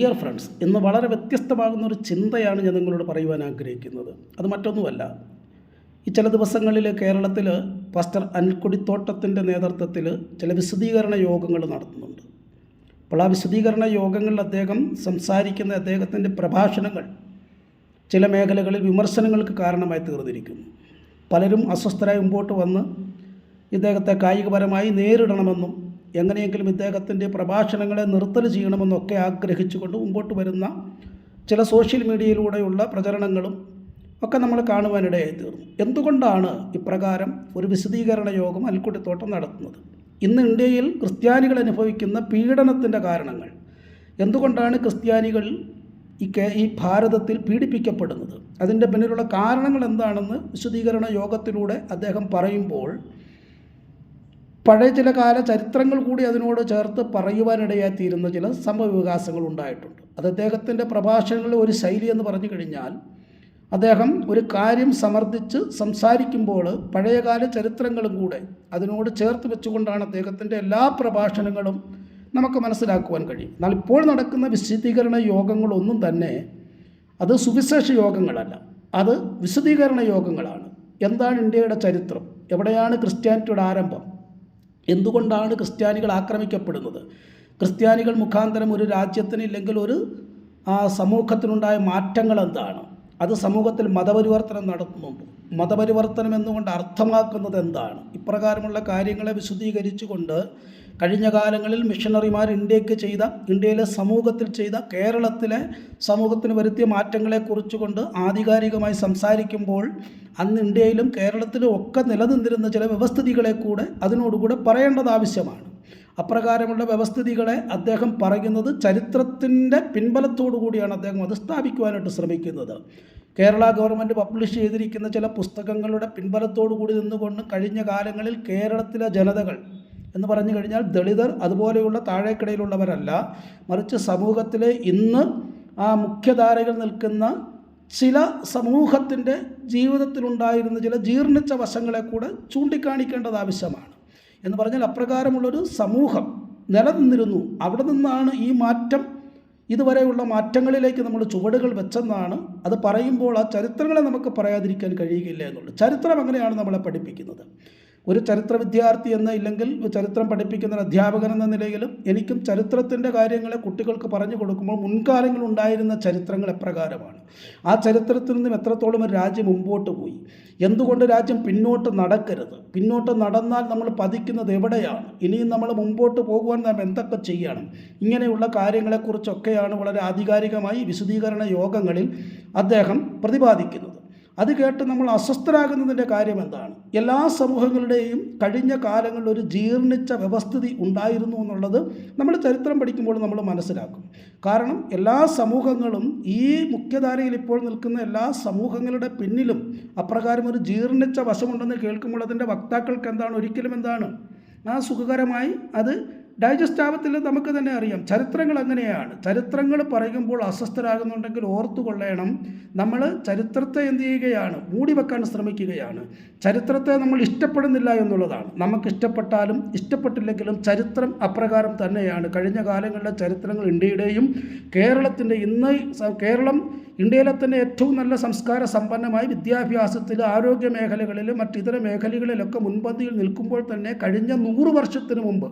Dear friends ഇന്ന് വളരെ വ്യത്യസ്തമാകുന്ന ഒരു ചിന്തയാണ് ഞാൻ നിങ്ങളോട് പറയുവാൻ ആഗ്രഹിക്കുന്നത്. അത് മറ്റൊന്നുമല്ല. ഈ ചില ദിവസങ്ങളിൽ കേരളത്തിൽ പാസ്റ്റർ അൻകുടിത്തോട്ടത്തിന്റെ നേതൃത്വത്തിൽ ചില വിശദീകരണ യോഗങ്ങൾ നടത്തുന്നുണ്ട്. അപ്പോൾ ആ വിശദീകരണ യോഗങ്ങളിൽ അദ്ദേഹം സംസാരിക്കുന്ന അദ്ദേഹത്തിന്റെ പ്രഭാഷണങ്ങൾ ചില മേഖലകളിൽ വിമർശനങ്ങൾക്ക് കാരണമായി തീർന്നിരിക്കുന്നു. പലരും അസ്വസ്ഥരായി മുമ്പോട്ട് വന്ന് ഇദ്ദേഹത്തെ കായികപരമായി നേരിടണമെന്നും എങ്ങനെയെങ്കിലും ഇദ്ദേഹത്തിന്റെ പ്രഭാഷണങ്ങളെ നിർത്തൽ ചെയ്യണമെന്നൊക്കെ ആഗ്രഹിച്ചുകൊണ്ട് മുമ്പോട്ട് വരുന്ന ചില സോഷ്യൽ മീഡിയയിലൂടെയുള്ള പ്രചരണങ്ങളും ഒക്കെ നമ്മൾ കാണുവാനിടയായി തീർന്നു. എന്തുകൊണ്ടാണ് ഇപ്രകാരം ഒരു വിശദീകരണ യോഗം അൽക്കുട്ടിത്തോട്ടം നടത്തുന്നത്? ഇന്ന് ഇന്ത്യയിൽ ക്രിസ്ത്യാനികൾ അനുഭവിക്കുന്ന പീഡനത്തിന്റെ കാരണങ്ങൾ. എന്തുകൊണ്ടാണ് ക്രിസ്ത്യാനികൾ ഈ ഈ ഭാരതത്തിൽ പീഡിപ്പിക്കപ്പെടുന്നത്? അതിന്റെ പിന്നിലുള്ള കാരണങ്ങൾ എന്താണെന്ന് വിശദീകരണ യോഗത്തിലൂടെ അദ്ദേഹം പറയുമ്പോൾ പഴയ ചില കാല ചരിത്രങ്ങൾ കൂടി അതിനോട് ചേർത്ത് പറയുവാനിടയായിത്തീരുന്ന ചില സംഭവവികാസങ്ങൾ ഉണ്ടായിട്ടുണ്ട്. അത് അദ്ദേഹത്തിന്റെ പ്രഭാഷണങ്ങളിൽ ഒരു ശൈലി എന്ന് പറഞ്ഞു കഴിഞ്ഞാൽ അദ്ദേഹം ഒരു കാര്യം സമർത്ഥിച്ച് സംസാരിക്കുമ്പോൾ പഴയകാല ചരിത്രങ്ങളും കൂടെ അതിനോട് ചേർത്ത് വെച്ചുകൊണ്ടാണ് അദ്ദേഹത്തിന്റെ എല്ലാ പ്രഭാഷണങ്ങളും നമുക്ക് മനസ്സിലാക്കുവാൻ കഴിയും. എന്നാൽ ഇപ്പോൾ നടക്കുന്ന വിശദീകരണ യോഗങ്ങളൊന്നും തന്നെ അത് സുവിശേഷ യോഗങ്ങളല്ല. അത് വിശദീകരണ യോഗങ്ങളാണ്. എന്താണ് ഇന്ത്യയുടെ ചരിത്രം? എവിടെയാണ് ക്രിസ്ത്യാനിറ്റിയുടെ ആരംഭം? എന്തുകൊണ്ടാണ് ക്രിസ്ത്യാനികൾ ആക്രമിക്കപ്പെടുന്നത്? ക്രിസ്ത്യാനികൾ മുഖാന്തരം ഒരു രാജ്യത്തിന് ഇല്ലെങ്കിൽ ഒരു ആ സമൂഹത്തിനുണ്ടായ മാറ്റങ്ങൾ എന്താണ്? അത് സമൂഹത്തിൽ മതപരിവർത്തനം നടത്തുന്നുണ്ട് മതപരിവർത്തനം എന്നുകൊണ്ട് അർത്ഥമാക്കുന്നത് എന്താണ്? ഇപ്രകാരമുള്ള കാര്യങ്ങളെ വിശദീകരിച്ചുകൊണ്ട് കഴിഞ്ഞ കാലങ്ങളിൽ മിഷണറിമാർ ഇന്ത്യയ്ക്ക് ചെയ്ത ഇന്ത്യയിലെ സമൂഹത്തിൽ ചെയ്ത കേരളത്തിലെ സമൂഹത്തിന് വരുത്തിയ മാറ്റങ്ങളെക്കുറിച്ചുകൊണ്ട് ആധികാരികമായി സംസാരിക്കുമ്പോൾ അന്ന് ഇന്ത്യയിലും കേരളത്തിലും ഒക്കെ നിലനിന്നിരുന്ന ചില വ്യവസ്ഥിതികളെ കൂടെ അതിനോടുകൂടെ പറയേണ്ടത് ആവശ്യമാണ്. അപ്രകാരമുള്ള വ്യവസ്ഥിതികളെ അദ്ദേഹം പറയുന്നത് ചരിത്രത്തിന്റെ പിൻബലത്തോടു കൂടിയാണ് അദ്ദേഹം അത് സ്ഥാപിക്കുവാനായിട്ട് ശ്രമിക്കുന്നത്. കേരള ഗവൺമെന്റ് പബ്ലിഷ് ചെയ്തിരിക്കുന്ന ചില പുസ്തകങ്ങളുടെ പിൻബലത്തോടു കൂടി നിന്നുകൊണ്ട് കഴിഞ്ഞ കാലങ്ങളിൽ കേരളത്തിലെ ജനതകൾ എന്ന് പറഞ്ഞു കഴിഞ്ഞാൽ ദളിതർ അതുപോലെയുള്ള താഴേക്കിടയിലുള്ളവരല്ല. മറിച്ച് സമൂഹത്തിലെ ഇന്ന് ആ മുഖ്യധാരയിൽ നിൽക്കുന്ന ചില സമൂഹത്തിന്റെ ജീവിതത്തിലുണ്ടായിരുന്ന ചില ജീർണിച്ച വശങ്ങളെ കൂടെ ചൂണ്ടിക്കാണിക്കേണ്ടത് ആവശ്യമാണ്. എന്ന് പറഞ്ഞാൽ അപ്രകാരമുള്ളൊരു സമൂഹം നിലനിന്നിരുന്നു. അവിടെ നിന്നാണ് ഈ മാറ്റം ഇതുവരെയുള്ള മാറ്റങ്ങളിലേക്ക് നമ്മൾ ചുവടുകൾ വെച്ചെന്നാണ് അത് പറയുമ്പോൾ ആ ചരിത്രങ്ങളെ നമുക്ക് പറയാതിരിക്കാൻ കഴിയുകയില്ല എന്നുള്ളത് ചരിത്രം അങ്ങനെയാണ് നമ്മളെ പഠിപ്പിക്കുന്നത്. ഒരു ചരിത്ര വിദ്യാർത്ഥി എന്ന ഇല്ലെങ്കിൽ ചരിത്രം പഠിപ്പിക്കുന്ന ഒരു അധ്യാപകൻ എന്ന നിലയിലും എനിക്കും ചരിത്രത്തിന്റെ കാര്യങ്ങളെ കുട്ടികൾക്ക് പറഞ്ഞു കൊടുക്കുമ്പോൾ മുൻകാലങ്ങളിൽ ഉണ്ടായിരുന്ന ചരിത്രങ്ങൾ എപ്രകാരമാണ്. ആ ചരിത്രത്തിൽ നിന്നും എത്രത്തോളം ഒരു രാജ്യം മുമ്പോട്ട് പോയി? എന്തുകൊണ്ട് രാജ്യം പിന്നോട്ട് നടക്കരുത്? പിന്നോട്ട് നടന്നാൽ നമ്മൾ പതിക്കുന്നത് എവിടെയാണ്? ഇനിയും നമ്മൾ മുമ്പോട്ട് പോകുവാൻ നാം എന്തൊക്കെ ചെയ്യണം? ഇങ്ങനെയുള്ള കാര്യങ്ങളെക്കുറിച്ചൊക്കെയാണ് വളരെ ആധികാരികമായി വിശദീകരണ യോഗങ്ങളിൽ അദ്ദേഹം പ്രതിപാദിക്കുന്നത്. അത് കേട്ട് നമ്മൾ അസ്വസ്ഥരാകുന്നതിന്റെ കാര്യം എന്താണ്? എല്ലാ സമൂഹങ്ങളുടെയും കഴിഞ്ഞ കാലങ്ങളിൽ ഒരു ജീർണിച്ച വ്യവസ്ഥിതി ഉണ്ടായിരുന്നു എന്നുള്ളത് നമ്മൾ ചരിത്രം പഠിക്കുമ്പോൾ നമ്മൾ മനസ്സിലാക്കും. കാരണം എല്ലാ സമൂഹങ്ങളും ഈ മുഖ്യധാരയിൽ ഇപ്പോൾ നിൽക്കുന്ന എല്ലാ സമൂഹങ്ങളുടെ പിന്നിലും അപ്രകാരം ഒരു ജീർണിച്ച വശമുണ്ടെന്ന് കേൾക്കുമ്പോൾ അതിന്റെ വക്താക്കൾക്ക് എന്താണ്? ഒരിക്കലും എന്താണ്? ആ സുഖകരമായി അത് ഡൈജസ്റ്റ് ആവത്തില്ല നമുക്ക് തന്നെ അറിയാം. ചരിത്രങ്ങൾ അങ്ങനെയാണ്. ചരിത്രങ്ങൾ പറയുമ്പോൾ അസ്വസ്ഥരാകുന്നുണ്ടെങ്കിൽ ഓർത്തു കൊള്ളണം നമ്മൾ ചരിത്രത്തെ എന്ത് ചെയ്യുകയാണ്? മൂടി വെക്കാൻ ശ്രമിക്കുകയാണ്. ചരിത്രത്തെ നമ്മൾ ഇഷ്ടപ്പെടുന്നില്ല എന്നുള്ളതാണ്. നമുക്ക് ഇഷ്ടപ്പെട്ടാലും ഇഷ്ടപ്പെട്ടില്ലെങ്കിലും ചരിത്രം അപ്രകാരം തന്നെയാണ്. കഴിഞ്ഞ കാലങ്ങളിലെ ചരിത്രങ്ങൾ ഇന്ത്യയുടെയും കേരളത്തിന്റെ ഇന്ന് കേരളം ഇന്ത്യയിലെ തന്നെ ഏറ്റവും നല്ല സംസ്കാര സമ്പന്നമായി വിദ്യാഭ്യാസത്തിൽ ആരോഗ്യ മേഖലകളിൽ മറ്റിതര മേഖലകളിലൊക്കെ മുൻപന്തിയിൽ നിൽക്കുമ്പോൾ തന്നെ കഴിഞ്ഞ നൂറ് വർഷത്തിന് മുമ്പ്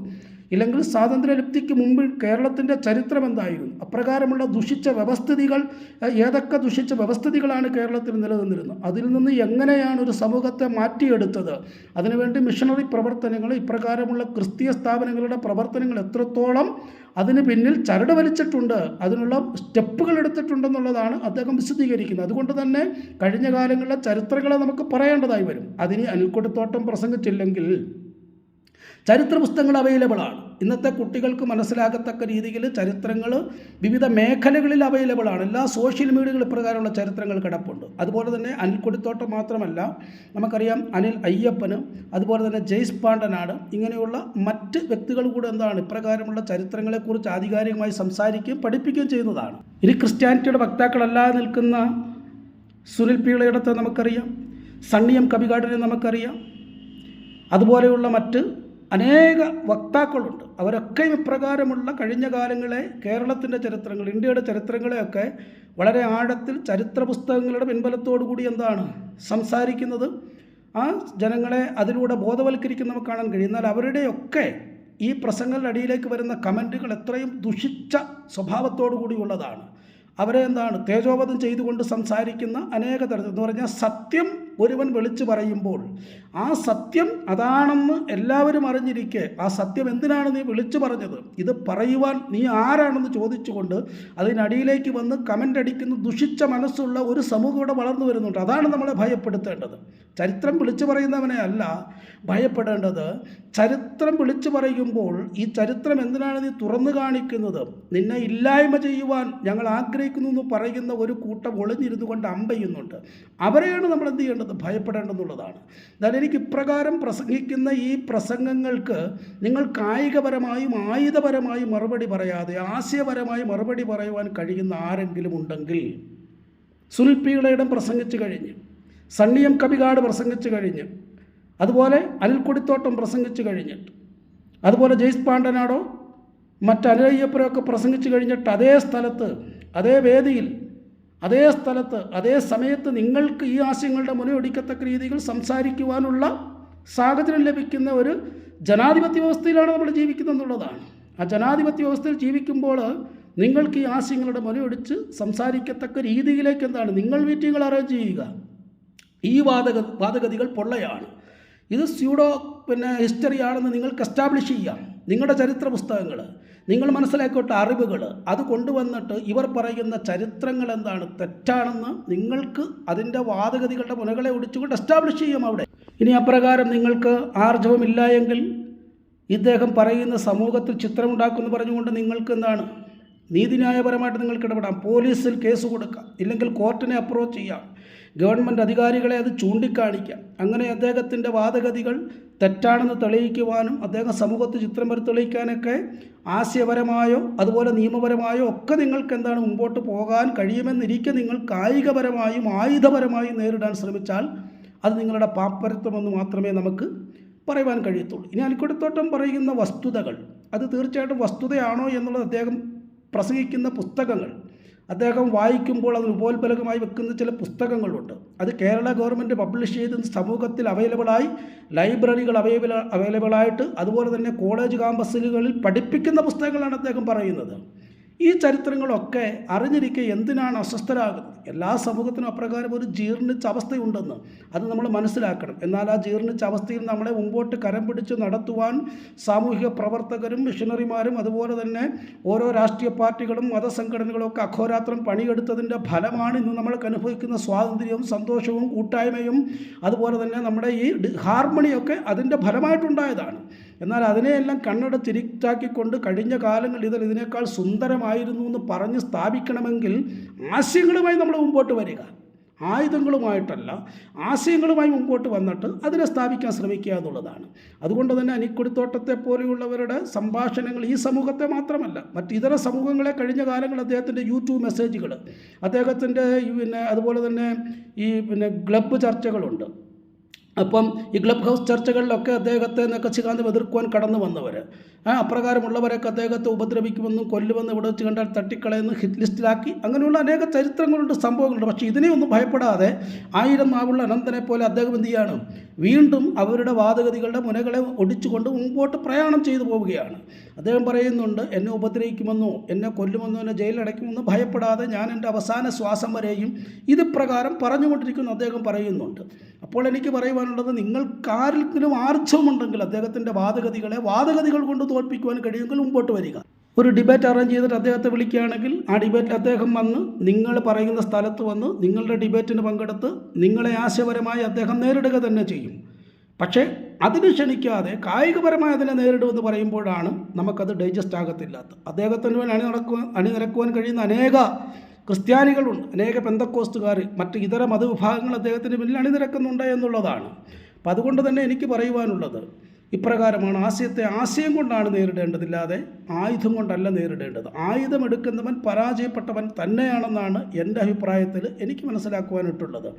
ഇല്ലെങ്കിൽ സ്വാതന്ത്ര്യലബ്ധിക്ക് മുമ്പ് കേരളത്തിന്റെ ചരിത്രം എന്തായിരുന്നു? അപ്രകാരമുള്ള ദുഷിച്ച വ്യവസ്ഥിതികൾ ഏതൊക്കെ ദുഷിച്ച വ്യവസ്ഥിതികളാണ് കേരളത്തിൽ നിലനിന്നിരുന്നത്? അതിൽ നിന്ന് എങ്ങനെയാണ് ഒരു സമൂഹത്തെ മാറ്റിയെടുത്തത്? അതിനുവേണ്ടി മിഷണറി പ്രവർത്തനങ്ങൾ ഇപ്രകാരമുള്ള ക്രിസ്തീയ സ്ഥാപനങ്ങളുടെ പ്രവർത്തനങ്ങൾ എത്രത്തോളം അതിന് പിന്നിൽ ചരട് വലിച്ചിട്ടുണ്ട് അതിനുള്ള സ്റ്റെപ്പുകൾ എടുത്തിട്ടുണ്ടെന്നുള്ളതാണ് അദ്ദേഹം വിശദീകരിക്കുന്നത്. അതുകൊണ്ട് തന്നെ കഴിഞ്ഞ കാലങ്ങളിലെ ചരിത്രങ്ങളെ നമുക്ക് പറയേണ്ടതായി വരും. അതിന് അനിൽക്കൊടുത്തോട്ടം പ്രസംഗിച്ചില്ലെങ്കിൽ ചരിത്ര പുസ്തകങ്ങൾ അവൈലബിൾ ആണ്. ഇന്നത്തെ കുട്ടികൾക്ക് മനസ്സിലാകത്തക്ക രീതിയിൽ ചരിത്രങ്ങൾ വിവിധ മേഖലകളിൽ അവൈലബിൾ ആണ്. എല്ലാ സോഷ്യൽ മീഡിയകൾ ഇപ്രകാരമുള്ള ചരിത്രങ്ങൾ കിടപ്പുണ്ട്. അതുപോലെ തന്നെ അനിൽ കൊടിത്തോട്ടം മാത്രമല്ല നമുക്കറിയാം അനിൽ അയ്യപ്പന് അതുപോലെ തന്നെ ജയ്സ് പാണ്ഡനാട് ഇങ്ങനെയുള്ള മറ്റ് വ്യക്തികൾ കൂടെ എന്താണ് ഇപ്രകാരമുള്ള ചരിത്രങ്ങളെക്കുറിച്ച് ആധികാരികമായി സംസാരിക്കുകയും പഠിപ്പിക്കുകയും ചെയ്യുന്നതാണ്. ഇനി ക്രിസ്ത്യാനിറ്റിയുടെ വക്താക്കളല്ലാതെ നിൽക്കുന്ന സുനിൽ പീളയിടത്ത് നമുക്കറിയാം സണ്ണിയം കവികാടിനെ നമുക്കറിയാം. അതുപോലെയുള്ള മറ്റ് അനേക വക്താക്കളുണ്ട്. അവരൊക്കെ ഇപ്രകാരമുള്ള കഴിഞ്ഞ കാലങ്ങളെ കേരളത്തിന്റെ ചരിത്രങ്ങൾ ഇന്ത്യയുടെ ചരിത്രങ്ങളെയൊക്കെ വളരെ ആഴത്തിൽ ചരിത്ര പുസ്തകങ്ങളുടെ പിൻബലത്തോടു കൂടി എന്താണ് സംസാരിക്കുന്നത്. ആ ജനങ്ങളെ അതിലൂടെ ബോധവൽക്കരിക്കുന്ന കാണാൻ കഴിയും. എന്നാൽ അവരുടെയൊക്കെ ഈ പ്രസംഗങ്ങളുടെ അടിയിലേക്ക് വരുന്ന കമന്റുകൾ എത്രയും ദുഷിച്ച സ്വഭാവത്തോടു കൂടിയുള്ളതാണ് അവരെ എന്താണ് തേജോവധം ചെയ്തുകൊണ്ട് സംസാരിക്കുന്ന അനേക തരത്തിൽ എന്ന് പറഞ്ഞാൽ സത്യം ഒരുവൻ വിളിച്ചു പറയുമ്പോൾ ആ സത്യം അതാണെന്ന് എല്ലാവരും അറിഞ്ഞിരിക്കെ. ആ സത്യം എന്തിനാണ് നീ വിളിച്ചു പറഞ്ഞത്? ഇത് പറയുവാൻ നീ ആരാണെന്ന് ചോദിച്ചുകൊണ്ട് അതിനടിയിലേക്ക് വന്ന് കമന്റ് അടിക്കുന്ന ദുഷിച്ച മനസ്സുള്ള ഒരു സമൂഹം ഇവിടെ വളർന്നു വരുന്നുണ്ട്. അതാണ് നമ്മളെ ഭയപ്പെടുത്തേണ്ടത്. ചരിത്രം വിളിച്ചു പറയുന്നവനെ അല്ല ഭയപ്പെടേണ്ടത് ചരിത്രം വിളിച്ചു പറയുമ്പോൾ ഈ ചരിത്രം എന്തിനാണ് നീ തുറന്നു കാണിക്കുന്നത്? നിന്നെ ഇല്ലായ്മ ചെയ്യുവാൻ ഞങ്ങൾ ആഗ്രഹിക്കുന്നു എന്ന് പറയുന്ന ഒരു കൂട്ടം ഒളിഞ്ഞിരുന്നു കൊണ്ട് അമ്പയ്യുന്നുണ്ട്. അവരെയാണ് നമ്മൾ എന്ത് ചെയ്യേണ്ടത്? ഭയപ്പെടേണ്ടെന്നുള്ളതാണ്. എന്നാൽ എനിക്ക് ഇപ്രകാരം പ്രസംഗിക്കുന്ന ഈ പ്രസംഗങ്ങൾക്ക് നിങ്ങൾ കായികപരമായും ആയുധപരമായും മറുപടി പറയാതെ ആശയപരമായി മറുപടി പറയുവാൻ കഴിയുന്ന ആരെങ്കിലും ഉണ്ടെങ്കിൽ സുൽപികളയിടം പ്രസംഗിച്ചു കഴിഞ്ഞ് സണ്ണിയം കവികാട് പ്രസംഗിച്ചു കഴിഞ്ഞ് അതുപോലെ അനിൽക്കൊടിത്തോട്ടം പ്രസംഗിച്ചു കഴിഞ്ഞിട്ട് അതുപോലെ ജയ്സ് പാണ്ഡനാടോ മറ്റ് അനുരയ്യപ്പുരമൊക്കെ പ്രസംഗിച്ചു കഴിഞ്ഞിട്ട് അതേ സ്ഥലത്ത് അതേ വേദിയിൽ അതേ സ്ഥലത്ത് അതേ സമയത്ത് നിങ്ങൾക്ക് ഈ ആശയങ്ങളുടെ മുനയൊടിക്കത്തക്ക രീതികൾ സംസാരിക്കുവാനുള്ള സാഹചര്യം ലഭിക്കുന്ന ഒരു ജനാധിപത്യ വ്യവസ്ഥയിലാണ് നമ്മൾ ജീവിക്കുന്നത് എന്നുള്ളതാണ്. ആ ജനാധിപത്യ വ്യവസ്ഥയിൽ ജീവിക്കുമ്പോൾ നിങ്ങൾക്ക് ഈ ആശയങ്ങളുടെ മുനയൊടിച്ച് സംസാരിക്കത്തക്ക രീതിയിലേക്ക് എന്താണ്? നിങ്ങൾ മീറ്റിങ്ങുകൾ അറേഞ്ച് ചെയ്യുക. ഈ വാദഗ വാദഗതികൾ പൊള്ളയാണ്. ഇത് സ്യൂഡോ പിന്നെ ഹിസ്റ്ററി ആണെന്ന് നിങ്ങൾക്ക് എസ്റ്റാബ്ലിഷ് ചെയ്യാം. നിങ്ങളുടെ ചരിത്ര പുസ്തകങ്ങൾ നിങ്ങൾ മനസ്സിലാക്കിയിട്ട അറിവുകൾ അത് കൊണ്ടുവന്നിട്ട് ഇവർ പറയുന്ന ചരിത്രങ്ങൾ എന്താണ്? തെറ്റാണെന്ന് നിങ്ങൾക്ക് അതിന്റെ വാദഗതികളുടെ മുനകളെ ഒടിച്ചുകൊണ്ട് എസ്റ്റാബ്ലിഷ് ചെയ്യും അവിടെ. ഇനി അപ്രകാരം നിങ്ങൾക്ക് ആർജവമില്ല എങ്കിൽ ഇദ്ദേഹം പറയുന്ന സമൂഹത്തിൽ ചിത്രമുണ്ടാക്കുമെന്ന് പറഞ്ഞുകൊണ്ട് നിങ്ങൾക്ക് എന്താണ്? നീതിന്യായപരമായിട്ട് നിങ്ങൾക്ക് ഇടപെടാം. പോലീസിൽ കേസ് കൊടുക്കാം. ഇല്ലെങ്കിൽ കോർട്ടിനെ അപ്രോച്ച് ചെയ്യാം. ഗവൺമെന്റ് അധികാരികളെ അത് ചൂണ്ടിക്കാണിക്കാം. അങ്ങനെ അദ്ദേഹത്തിന്റെ വാദഗതികൾ തെറ്റാണെന്ന് തെളിയിക്കുവാനും അദ്ദേഹം സമൂഹത്തിൽ ചിത്രം വരെ തെളിയിക്കാനൊക്കെ ആശയപരമായോ അതുപോലെ നിയമപരമായോ ഒക്കെ നിങ്ങൾക്ക് എന്താണ് മുമ്പോട്ട് പോകാൻ കഴിയുമെന്നിരിക്കെ നിങ്ങൾ കായികപരമായും ആയുധപരമായും നേരിടാൻ ശ്രമിച്ചാൽ അത് നിങ്ങളുടെ പാപ്പരത്വമെന്ന് മാത്രമേ നമുക്ക് പറയുവാൻ കഴിയത്തുള്ളൂ. ഇനി അനിക്കൊടുത്തോട്ടം പറയുന്ന വസ്തുതകൾ അത് തീർച്ചയായിട്ടും വസ്തുതയാണോ എന്നുള്ളത് അദ്ദേഹം പ്രസംഗിക്കുന്ന പുസ്തകങ്ങൾ അദ്ദേഹം വായിക്കുമ്പോൾ അതിന് ഉപോത്ബലകമായി വെക്കുന്ന ചില പുസ്തകങ്ങളുണ്ട്. അത് കേരള ഗവൺമെന്റ് പബ്ലിഷ് ചെയ്ത് സമൂഹത്തിൽ അവൈലബിളായി ലൈബ്രറികൾ അവൈലബിൾ അവൈലബിളായിട്ട് അതുപോലെ തന്നെ കോളേജ് കാമ്പസുകളിൽ പഠിപ്പിക്കുന്ന പുസ്തകങ്ങളാണ് അദ്ദേഹം പറയുന്നത്. ഈ ചരിത്രങ്ങളൊക്കെ അറിഞ്ഞിരിക്കെ എന്തിനാണ് അസ്വസ്ഥരാകുന്നത്? എല്ലാ സമൂഹത്തിനും അപ്രകാരം ഒരു ജീർണിച്ച അവസ്ഥയുണ്ടെന്ന് അത് നമ്മൾ മനസ്സിലാക്കണം. എന്നാൽ ആ ജീർണിച്ച അവസ്ഥയിൽ നമ്മളെ മുമ്പോട്ട് കരം പിടിച്ച് നടത്തുവാൻ സാമൂഹിക പ്രവർത്തകരും മിഷണറിമാരും അതുപോലെ തന്നെ ഓരോ രാഷ്ട്രീയ പാർട്ടികളും മതസംഘടനകളും ഒക്കെ അഹോരാത്രം പണിയെടുത്തതിന്റെ ഫലമാണ് ഇന്ന് നമ്മൾക്ക് അനുഭവിക്കുന്ന സ്വാതന്ത്ര്യവും സന്തോഷവും കൂട്ടായ്മയും. അതുപോലെ തന്നെ നമ്മുടെ ഈ ഹാർമണിയൊക്കെ അതിന്റെ ഫലമായിട്ടുണ്ടായതാണ്. എന്നാൽ അതിനെയെല്ലാം കണ്ണടച്ചിരിച്ചാക്കിക്കൊണ്ട് കഴിഞ്ഞ കാലങ്ങളിൽ ഇതിൽ ഇതിനേക്കാൾ സുന്ദരമായിരുന്നു എന്ന് പറഞ്ഞ് സ്ഥാപിക്കണമെങ്കിൽ ആശയങ്ങളുമായി നമ്മൾ മുമ്പോട്ട് വരിക. ആയുധങ്ങളുമായിട്ടല്ല ആശയങ്ങളുമായി മുമ്പോട്ട് വന്നിട്ട് അതിനെ സ്ഥാപിക്കാൻ ശ്രമിക്കുക എന്നുള്ളതാണ്. അതുകൊണ്ട് തന്നെ അനിക്കുടിത്തോട്ടത്തെ പോലെയുള്ളവരുടെ സംഭാഷണങ്ങൾ ഈ സമൂഹത്തെ മാത്രമല്ല മറ്റ് ഇതര സമൂഹങ്ങളെ കഴിഞ്ഞ കാലങ്ങളിൽ അദ്ദേഹത്തിന്റെ യൂട്യൂബ് മെസ്സേജുകൾ അദ്ദേഹത്തിന്റെ പിന്നെ അതുപോലെ തന്നെ ഈ പിന്നെ ക്ലബ്ബ് ചർച്ചകളുണ്ട്. അപ്പം ഈ ക്ലബ് ഹൗസ് ചർച്ചകളിലൊക്കെ അദ്ദേഹത്തെ നക്കശികാന്തം എതിർക്കുവാൻ കടന്നു വന്നവർ. അപ്രകാരമുള്ളവരൊക്കെ അദ്ദേഹത്തെ ഉപദ്രവിക്കുമെന്നും കൊല്ലുമെന്നും ഇവിടെ വെച്ച് കണ്ടാൽ തട്ടിക്കളയെന്ന് ഹിറ്റ് ലിസ്റ്റിലാക്കി. അങ്ങനെയുള്ള അനേക ചരിത്രങ്ങളുണ്ട് സംഭവങ്ങളുണ്ട്. പക്ഷേ ഇതിനെയൊന്നും ഭയപ്പെടാതെ ആയിരം നാവുള്ള അനന്തനെ പോലെ അദ്ദേഹം എന്ത് ചെയ്യാണ്? വീണ്ടും അവരുടെ വാദഗതികളുടെ മുനകളെ ഒടിച്ചുകൊണ്ട് മുമ്പോട്ട് പ്രയാണം ചെയ്തു പോവുകയാണ്. അദ്ദേഹം പറയുന്നുണ്ട് എന്നെ ഉപദ്രവിക്കുമെന്നോ എന്നെ കൊല്ലുമെന്നോ എന്നെ ജയിലിലടയ്ക്കുമെന്നോ ഭയപ്പെടാതെ ഞാൻ എന്റെ അവസാന ശ്വാസം വരെയും ഇത് പ്രകാരം പറഞ്ഞുകൊണ്ടിരിക്കുന്നു അദ്ദേഹം പറയുന്നുണ്ട്. അപ്പോൾ എനിക്ക് പറയുവാനുള്ളത് നിങ്ങൾക്കാരെങ്കിലും ആർജവുമുണ്ടെങ്കിൽ അദ്ദേഹത്തിന്റെ വാദഗതികളെ വാദഗതികൾ കൊണ്ട് തോൽപ്പിക്കുവാൻ കഴിയുമെങ്കിൽ മുമ്പോട്ട് വരിക. ഒരു ഡിബേറ്റ് അറേഞ്ച് ചെയ്തിട്ട് അദ്ദേഹത്തെ വിളിക്കുകയാണെങ്കിൽ ആ ഡിബേറ്റിൽ അദ്ദേഹം വന്ന് നിങ്ങൾ പറയുന്ന സ്ഥലത്ത് വന്ന് നിങ്ങളുടെ ഡിബേറ്റിന് പങ്കെടുത്ത് നിങ്ങളെ ആശയപരമായി അദ്ദേഹം നേരിടുക തന്നെ ചെയ്യും. പക്ഷേ അതിന് ക്ഷണിക്കാതെ കായികപരമായി അതിനെ നേരിടുമെന്ന് പറയുമ്പോഴാണ് നമുക്കത് ഡൈജസ്റ്റ് ആകത്തില്ലാത്ത അദ്ദേഹത്തിന് വേണ്ടി അണിനടക്കുവാൻ അണിനിരക്കുവാൻ കഴിയുന്ന അനേക ക്രിസ്ത്യാനികളുണ്ട് അനേക പെന്തക്കോസ്റ്റുകാർ മറ്റ് ഇതര മതവിഭാഗങ്ങൾ അദ്ദേഹത്തിന് പിന്നിൽ അണിനിരക്കുന്നുണ്ട് എന്നുള്ളതാണ്. അപ്പം അതുകൊണ്ട് തന്നെ എനിക്ക് പറയുവാനുള്ളത് ഇപ്രകാരമാണ് ആശയത്തെ ആശയം കൊണ്ടാണ് നേരിടേണ്ടതില്ലാതെ ആയുധം കൊണ്ടല്ല നേരിടേണ്ടത്. ആയുധം എടുക്കുന്നവൻ പരാജയപ്പെട്ടവൻ തന്നെയാണെന്നാണ് എന്റെ അഭിപ്രായത്തിൽ എനിക്ക് മനസ്സിലാക്കുവാനിട്ടുള്ളത്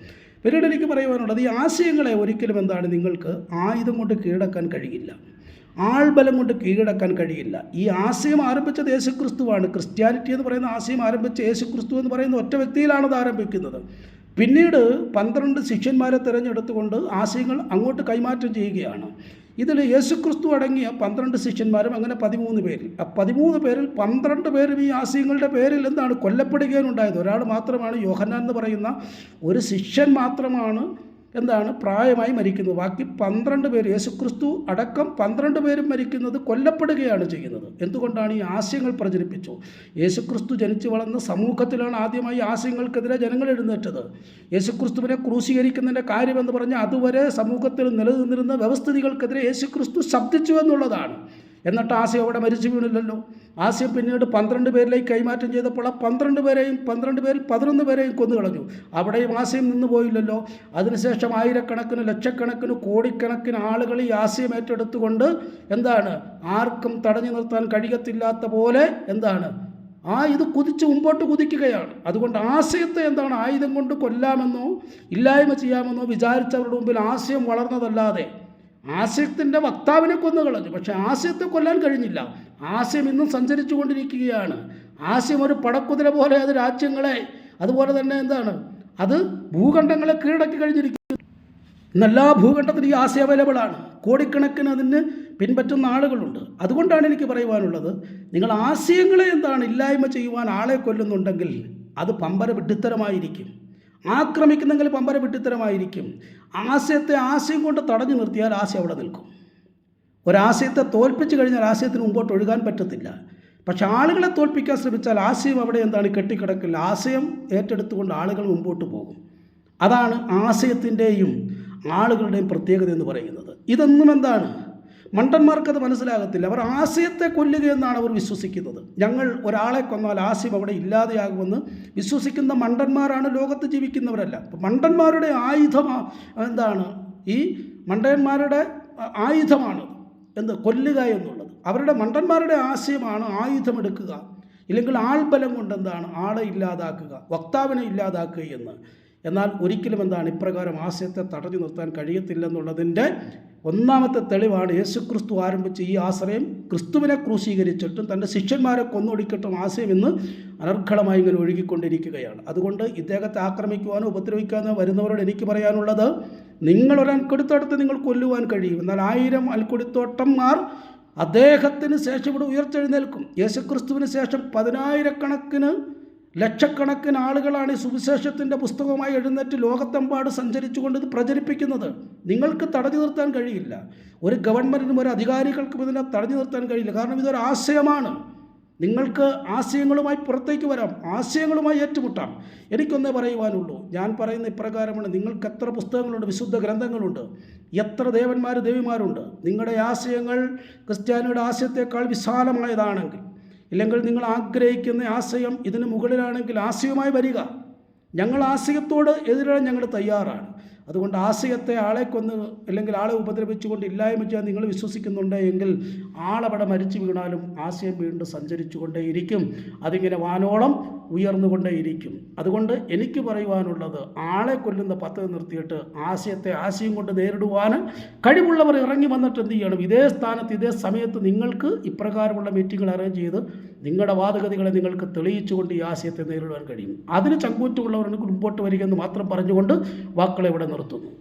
പിന്നീട് എനിക്ക് പറയുവാനുള്ളത് ഈ ആശയങ്ങളെ ഒരിക്കലും എന്താണ് നിങ്ങൾക്ക് ആയുധം കൊണ്ട് കീഴടക്കാൻ കഴിയില്ല. ആൾബലം കൊണ്ട് കീഴടക്കാൻ കഴിയില്ല. ഈ ആശയം ആരംഭിച്ചത് യേശുക്രിസ്തുവാണ്. ക്രിസ്ത്യാനിറ്റി എന്ന് പറയുന്ന ആശയം ആരംഭിച്ച യേശുക്രിസ്തു എന്ന് പറയുന്ന ഒറ്റ വ്യക്തിയിലാണ് അത് ആരംഭിക്കുന്നത്. പിന്നീട് പന്ത്രണ്ട് ശിഷ്യന്മാരെ തിരഞ്ഞെടുത്തുകൊണ്ട് ആശയങ്ങൾ അങ്ങോട്ട് കൈമാറ്റം ചെയ്യുകയാണ്. ഇതിൽ യേശുക്രിസ്തു അടങ്ങിയ പന്ത്രണ്ട് ശിഷ്യന്മാരും അങ്ങനെ പതിമൂന്ന് പേര് ആ പതിമൂന്ന് പേരിൽ പന്ത്രണ്ട് പേരും ഈ ആശയങ്ങളുടെ പേരിൽ എന്താണ് കൊല്ലപ്പെടുകയാണ് ഉണ്ടായത്. ഒരാൾ മാത്രമാണ് യോഹന്നാൻ എന്ന് പറയുന്ന ഒരു ശിഷ്യൻ മാത്രമാണ് എന്താണ്? പ്രായമായി മരിക്കുന്നത് ബാക്കി പന്ത്രണ്ട് പേര് യേശുക്രിസ്തു അടക്കം പന്ത്രണ്ട് പേരും മരിക്കുന്നത് കൊല്ലപ്പെടുകയാണ് ചെയ്യുന്നത്. എന്തുകൊണ്ടാണ് ഈ ആശയങ്ങൾ പ്രചരിപ്പിച്ചു യേശുക്രിസ്തു ജനിച്ചു വളർന്ന സമൂഹത്തിലാണ് ആദ്യമായി ആശയങ്ങൾക്കെതിരെ ജനങ്ങൾ എഴുന്നേറ്റത്. യേശുക്രിസ്തുവിനെ ക്രൂശീകരിക്കുന്നതിന്റെ കാര്യമെന്ന് പറഞ്ഞാൽ അതുവരെ സമൂഹത്തിൽ നിലനിന്നിരുന്ന വ്യവസ്ഥിതികൾക്കെതിരെ യേശുക്രിസ്തു ശബ്ദിച്ചു എന്നുള്ളതാണ്. എന്നിട്ട് ആശയം അവിടെ മരിച്ചു വീണില്ലല്ലോ. ആശയം പിന്നീട് പന്ത്രണ്ട് പേരിലേക്ക് കൈമാറ്റം ചെയ്തപ്പോൾ ആ പന്ത്രണ്ട് പേരെയും പന്ത്രണ്ട് പേരിൽ പതിനൊന്ന് പേരെയും കൊന്നു കളഞ്ഞു. അവിടെയും ആശയം നിന്ന് പോയില്ലല്ലോ. അതിനുശേഷം ആയിരക്കണക്കിന് ലക്ഷക്കണക്കിന് കോടിക്കണക്കിന് ആളുകൾ ഈ ആശയം ഏറ്റെടുത്തുകൊണ്ട് എന്താണ്? ആർക്കും തടഞ്ഞു നിർത്താൻ കഴിയത്തില്ലാത്ത പോലെ എന്താണ്? ആ ഇത് കുതിച്ച് മുമ്പോട്ട് കുതിക്കുകയാണ്. അതുകൊണ്ട് ആശയത്തെ എന്താണ്? ആയുധം കൊണ്ട് കൊല്ലാമെന്നോ ഇല്ലായ്മ ചെയ്യാമെന്നോ വിചാരിച്ചവരുടെ മുമ്പിൽ ആശയം വളർന്നതല്ലാതെ ആശയത്തിന്റെ വക്താവിനെ കൊന്നു കളഞ്ഞു. പക്ഷേ ആശയത്തെ കൊല്ലാൻ കഴിഞ്ഞില്ല. ആശയം ഇന്നും സഞ്ചരിച്ചു കൊണ്ടിരിക്കുകയാണ്. ആശയം ഒരു പടക്കുതിര പോലെ അത് രാജ്യങ്ങളെ അതുപോലെ തന്നെ എന്താണ് അത് ഭൂഖണ്ഡങ്ങളെ കീഴടക്കി കഴിഞ്ഞിരിക്കുന്നു. ഇന്നെല്ലാ ഭൂഖണ്ഡത്തിലും ഈ ആശയം അവൈലബിൾ ആണ്. കോടിക്കണക്കിന് അതിന് പിൻപറ്റുന്ന ആളുകളുണ്ട്. അതുകൊണ്ടാണ് എനിക്ക് പറയുവാനുള്ളത് നിങ്ങൾ ആശയങ്ങളെ എന്താണ് ഇല്ലായ്മ ചെയ്യുവാൻ ആളെ കൊല്ലുന്നുണ്ടെങ്കിൽ അത് പമ്പര വിഡ്ഢിത്തരമായിരിക്കും. ആക്രമിക്കുന്നെങ്കിൽ പമ്പര വിട്ടിത്തരമായിരിക്കും ആശയത്തെ ആശയം കൊണ്ട് തടഞ്ഞു നിർത്തിയാൽ ആശയം അവിടെ നിൽക്കും. ഒരാശയത്തെ തോൽപ്പിച്ചു കഴിഞ്ഞാൽ ആശയത്തിന് മുമ്പോട്ട് ഒഴുകാൻ പറ്റത്തില്ല. പക്ഷെ ആളുകളെ തോൽപ്പിക്കാൻ ശ്രമിച്ചാൽ ആശയം അവിടെ എന്താണ്? കെട്ടിക്കിടക്കില്ല. ആശയം ഏറ്റെടുത്തുകൊണ്ട് ആളുകൾ മുമ്പോട്ട് പോകും. അതാണ് ആശയത്തിന്റെയും ആളുകളുടെയും പ്രത്യേകത എന്ന് പറയുന്നത്. ഇതൊന്നും എന്താണ്? മണ്ടന്മാർക്കത് മനസ്സിലാകത്തില്ല. അവർ ആശയത്തെ കൊല്ലുക എന്നാണ് അവർ വിശ്വസിക്കുന്നത്. ഞങ്ങൾ ഒരാളെ കൊന്നാൽ ആശയം അവിടെ ഇല്ലാതെയാകുമെന്ന് വിശ്വസിക്കുന്ന മണ്ടന്മാരാണ് ലോകത്ത് ജീവിക്കുന്നവരല്ല. മണ്ടന്മാരുടെ ആയുധമാണ് എന്താണ്? ഈ മണ്ടന്മാരുടെ ആയുധമാണ് എന്ത്? കൊല്ലുക എന്നുള്ളത്. അവരുടെ മണ്ടന്മാരുടെ ആശയമാണ് ആയുധമെടുക്കുക. ഇല്ലെങ്കിൽ ആൾബലം കൊണ്ട് എന്താണ്? ആളെ ഇല്ലാതാക്കുക വക്താവിനെ ഇല്ലാതാക്കുക എന്ന്. എന്നാൽ ഒരിക്കലും എന്താണ്? ഇപ്രകാരം ആശയത്തെ തടഞ്ഞു നിർത്താൻ കഴിയത്തില്ലെന്നുള്ളതിന്റെ ഒന്നാമത്തെ തെളിവാണ് യേശുക്രിസ്തു ആരംഭിച്ച ഈ ആശ്രയം ക്രിസ്തുവിനെ ക്രൂശീകരിച്ചിട്ടും തന്റെ ശിഷ്യന്മാരെ കൊന്നൊടുക്കിയിട്ടും ആശയം ഇന്ന് അനർഘളമായി ഇങ്ങനെ ഒഴുകിക്കൊണ്ടിരിക്കുകയാണ്. അതുകൊണ്ട് ഇദ്ദേഹത്തെ ആക്രമിക്കുവാനോ ഉപദ്രവിക്കാനോ വരുന്നവരോട് എനിക്ക് പറയാനുള്ളത് നിങ്ങളൊരു നിങ്ങൾ കൊല്ലുവാൻ കഴിയും. എന്നാൽ ആയിരം അൽക്കൊടിത്തോട്ടന്മാർ അദ്ദേഹത്തിന് ശേഷം ഇവിടെ ഉയർത്തെഴുന്നേൽക്കും. യേശുക്രിസ്തുവിന് ശേഷം പതിനായിരക്കണക്കിന് ലക്ഷക്കണക്കിന് ആളുകളാണ് ഈ സുവിശേഷത്തിന്റെ പുസ്തകമായി എഴുന്നേറ്റ് ലോകത്തെമ്പാട് സഞ്ചരിച്ചുകൊണ്ട് ഇത് പ്രചരിപ്പിക്കുന്നത്. നിങ്ങൾക്ക് തടഞ്ഞു നിർത്താൻ കഴിയില്ല. ഒരു ഗവൺമെന്റിനും ഒരു അധികാരികൾക്കും ഇതിനെ തടഞ്ഞു നിർത്താൻ കഴിയില്ല. കാരണം ഇതൊരു ആശയമാണ്. നിങ്ങൾക്ക് ആശയങ്ങളുമായി പുറത്തേക്ക് വരാം. ആശയങ്ങളുമായി ഏറ്റുമുട്ടാം. എനിക്കൊന്നേ പറയുവാനുള്ളൂ. ഞാൻ പറയുന്ന ഇപ്രകാരമാണ്. നിങ്ങൾക്ക് എത്ര പുസ്തകങ്ങളുണ്ട്? വിശുദ്ധ ഗ്രന്ഥങ്ങളുണ്ട്. എത്ര ദേവന്മാർ ദേവിമാരുണ്ട്? നിങ്ങളുടെ ആശയങ്ങൾ ക്രിസ്ത്യാനിയുടെ ആശയത്തേക്കാൾ വിശാലമായതാണെങ്കിൽ ഇല്ലെങ്കിൽ നിങ്ങൾ ആഗ്രഹിക്കുന്ന ആശയം ഇതിന് മുകളിലാണെങ്കിൽ ആശയവുമായി വരിക. ഞങ്ങൾ ആശയത്തോട് എതിരാൻ ഞങ്ങൾ തയ്യാറാണ്. അതുകൊണ്ട് ആശയത്തെ ആളെ കൊന്ന് അല്ലെങ്കിൽ ആളെ ഉപദ്രവിച്ചുകൊണ്ട് ഇല്ലായ്മ ചെയ്യാൻ നിങ്ങൾ വിശ്വസിക്കുന്നുണ്ട് എങ്കിൽ ആളവിടെ മരിച്ചു വീണാലും ആശയം വീണ്ടും സഞ്ചരിച്ചു കൊണ്ടേയിരിക്കും അതിങ്ങനെ വാനോളം ഉയർന്നുകൊണ്ടേയിരിക്കും. അതുകൊണ്ട് എനിക്ക് പറയുവാനുള്ളത് ആളെ കൊല്ലുന്ന പദ്ധതി നിർത്തിയിട്ട് ആശയത്തെ ആശയം കൊണ്ട് നേരിടുവാൻ കഴിവുള്ളവർ ഇറങ്ങി വന്നിട്ട് എന്ത് ചെയ്യണം? ഇതേ സ്ഥാനത്ത് ഇതേ സമയത്ത് നിങ്ങൾക്ക് ഇപ്രകാരമുള്ള മീറ്റിങ്ങുകൾ അറേഞ്ച് ചെയ്ത് നിങ്ങളുടെ വാദഗതികളെ നിങ്ങൾക്ക് തെളിയിച്ചുകൊണ്ട് ഈ ആശയത്തെ നേരിടുവാൻ കഴിയും. അതിന് ചങ്കൂറ്റമുള്ളവർ മുമ്പോട്ട് വരിക എന്ന് മാത്രം പറഞ്ഞുകൊണ്ട് വാക്കുകളെ ഇവിടെ നിർത്തുന്നു.